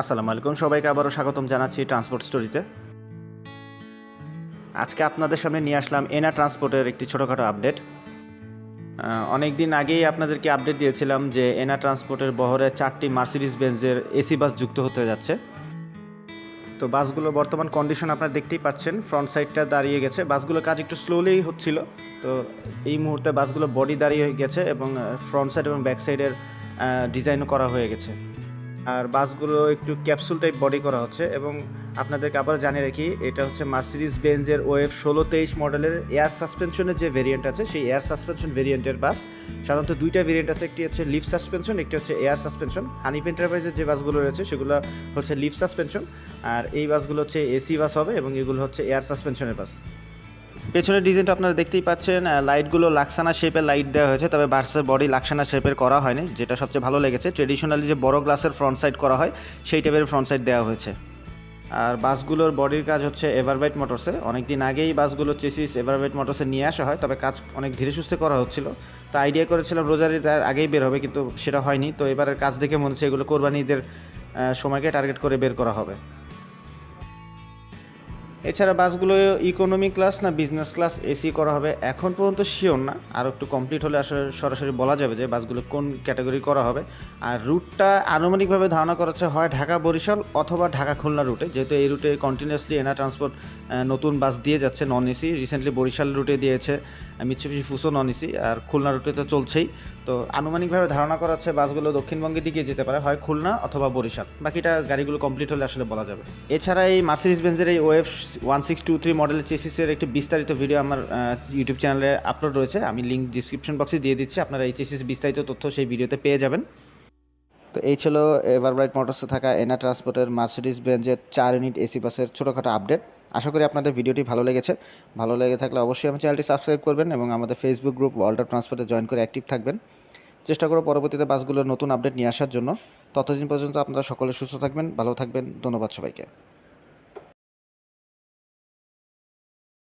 আসসালামু আলাইকুম। সবাইকে আবারও স্বাগতম জানাচ্ছি ট্রান্সপোর্ট স্টোরিতে আজকে আপনাদের সামনে নিয়ে আসলাম এনা ট্রান্সপোর্টের একটি ছোটোখাটো আপডেট অনেক দিন আগেই আপনাদেরকে আপডেট দিয়েছিলাম যে এনা ট্রান্সপোর্টের বহরে চারটি মার্সিডিস বেঞ্জের এসি বাস যুক্ত হতে যাচ্ছে। তো বাসগুলো বর্তমান কন্ডিশন আপনারা দেখতেই পাচ্ছেন। ফ্রন্ট সাইডটা দাঁড়িয়ে গেছে। বাসগুলোর কাজ একটু স্লোলি হচ্ছিল। তো এই মুহূর্তে বাসগুলো বডি দাঁড়িয়ে গেছে এবং ফ্রন্ট সাইড এবং ব্যাক সাইডের ডিজাইনও করা হয়ে গেছে। আর বাসগুলো একটু ক্যাপসুল টাইপ বডি করা হচ্ছে এবং আপনাদেরকে আবার জানিয়ে রাখি, এটা হচ্ছে মার্সিডিস বেঞ্জের ওয়েভ ষোলো তেইশ মডেলের এয়ার সাসপেনশনের যে ভেরিয়েন্ট আছে, সেই এয়ার সাসপেনশন ভেরিয়েন্টের বাস। সাধারণত দুইটা ভেরিয়েন্ট আছে, একটি হচ্ছে লিফ সাসপেনশন একটি হচ্ছে এয়ার সাসপেনশন হানিফ এন্টারপ্রাইজের যে বাসগুলো রয়েছে, সেগুলো হচ্ছে লিফ সাসপেনশন আর এই বাসগুলো হচ্ছে এসি বাস হবে এবং এগুলো হচ্ছে এয়ার সাসপেনশনের বাস। পেছনের ডিজাইনটা আপনারা দেখতেই পাচ্ছেন লাইটগুলো লাক্সানা শেপের লাইট দেওয়া হয়েছে, তবে বার্সের বডি লাক্সানা শেপের করা হয়নি, যেটা সবচেয়ে ভালো লেগেছে। ট্রেডিশনালি যে বড় গ্লাসের ফ্রন্ট সাইড করা হয়, সেই টাইপের ফ্রন্ট সাইড দেওয়া হয়েছে। আর বাসগুলোর বডির কাজ হচ্ছে এভারবাইট মোটরসে অনেক দিন আগেই বাসগুলো চেসিস এভারবাইট মোটরসে নিয়ে আসা হয়, তবে কাজ অনেক ধীরে সুস্থে করা হচ্ছিল। তো আইডিয়া করেছিলাম রোজারি তার আগেই বের হবে, কিন্তু সেটা হয়নি। তো এবারের কাজ দেখে মনে হচ্ছে এগুলো কোরবানিদের সময়কে টার্গেট করে বের করা হবে। এছাড়া বাসগুলো ইকোনমি ক্লাস না বিজনেস ক্লাস এসি করা হবে, এখন পর্যন্ত শিওর না। আর একটু কমপ্লিট হলে আসলে সরাসরি বলা যাবে যে বাসগুলো কোন ক্যাটাগরি করা হবে। আর রুটটা আনুমানিকভাবে ধারণা করা হচ্ছে হয় ঢাকা বরিশাল অথবা ঢাকা খুলনা রুটে যেহেতু এই রুটে কন্টিনিউয়াসলি এনা ট্রান্সপোর্ট নতুন বাস দিয়ে যাচ্ছে নন এসি রিসেন্টলি বরিশাল রুটে দিয়েছে মিৎসুবিশি ফুসো নন এসি আর খুলনা রুটে তো চলছেই। তো আনুমানিকভাবে ধারণা করা হচ্ছে বাসগুলো দক্ষিণবঙ্গের দিকে যেতে পারে, হয় খুলনা অথবা বরিশাল। বাকিটা গাড়িগুলো কমপ্লিট হলে আসলে বলা যাবে। এছাড়া এই মার্সিডিস বেঞ্জের এই wave one six two three মডেলের চেসিসের একটি বিস্তারিত ভিডিও আমার ইউটিউব চ্যানেলে আপলোড রয়েছে। আমি লিঙ্ক ডিসক্রিপশন বক্সে দিয়ে দিচ্ছি। আপনারা এই চেসিস বিস্তারিত তথ্য সেই ভিডিওতে পেয়ে যাবেন। তো এই ছিল এভারব্রাইট মোটরসে থাকা এনা ট্রান্সপোর্টের মার্সিডিস বেঞ্জের চার ইউনিট এসি বাসের ছোটোখাটো আপডেট আশা করি আপনাদের ভিডিওটি ভালো লেগেছে। ভালো লেগে থাকলে অবশ্যই আমার চ্যানেলটি সাবস্ক্রাইব করবেন এবং আমাদের ফেসবুক গ্রুপ ওয়ার্ল্ড ট্রান্সপোর্টে জয়েন করে অ্যাক্টিভ থাকবেন। চেষ্টা করব পরবর্তীতে বাসগুলোর নতুন আপডেট নিয়ে আসার জন্য। ততদিন পর্যন্ত আপনারা সকলে সুস্থ থাকবেন, ভালো থাকবেন। ধন্যবাদ সবাইকে।